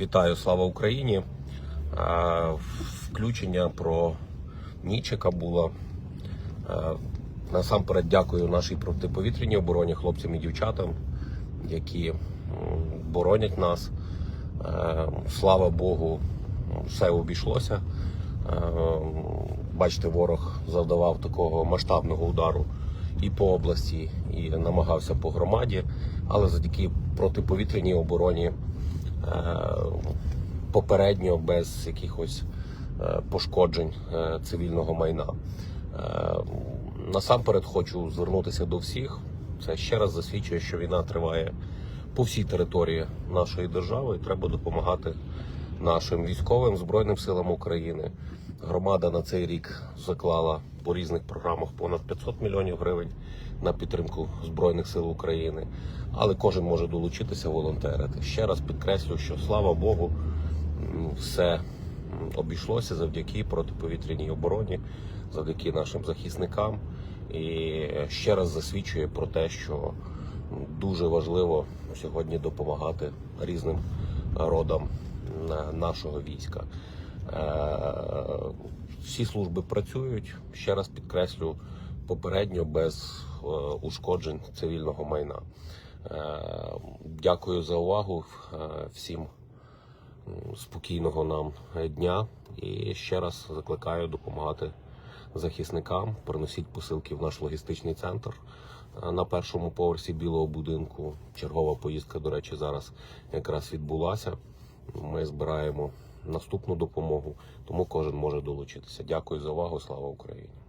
Вітаю, слава Україні. Включення про ніч, яка була. Е, Насамперед дякую нашій протиповітряній обороні, хлопцям і дівчатам, які боронять нас. Слава Богу, все обійшлося. Бачите, ворог завдавав такого масштабного удару і по області, і намагався по громаді, але завдяки протиповітряній обороні попередньо без якихось е, пошкоджень е, цивільного майна. Е, Насамперед хочу звернутися до всіх. Це ще раз засвідчує, що війна триває по всій території нашої держави. Треба допомагати нашим військовим збройним силам України. Громада на цей рік заклала по різних програмах понад 500 мільйонів гривень на підтримку збройних сил України. Але кожен може долучитися волонтерити. Ще раз підкреслю, що слава Богу, все обійшлося завдяки протиповітряній обороні, завдяки нашим захисникам. І ще раз засвідчує про те, що дуже важливо сьогодні допомагати різним родам нашого війська. Е, Всі служби працюють. Ще раз підкреслю попередньо без е, ушкоджень цивільного майна. Е, Дякую за увагу всім спокійного нам дня і ще раз закликаю допомагати захисникам. Приносіть посилки в наш логістичний центр на першому поверсі білого будинку. Чергова поїздка, до речі, зараз якраз відбулася. Ми збираємо наступну допомогу, тому кожен може долучитися. Дякую за увагу. Слава Україні!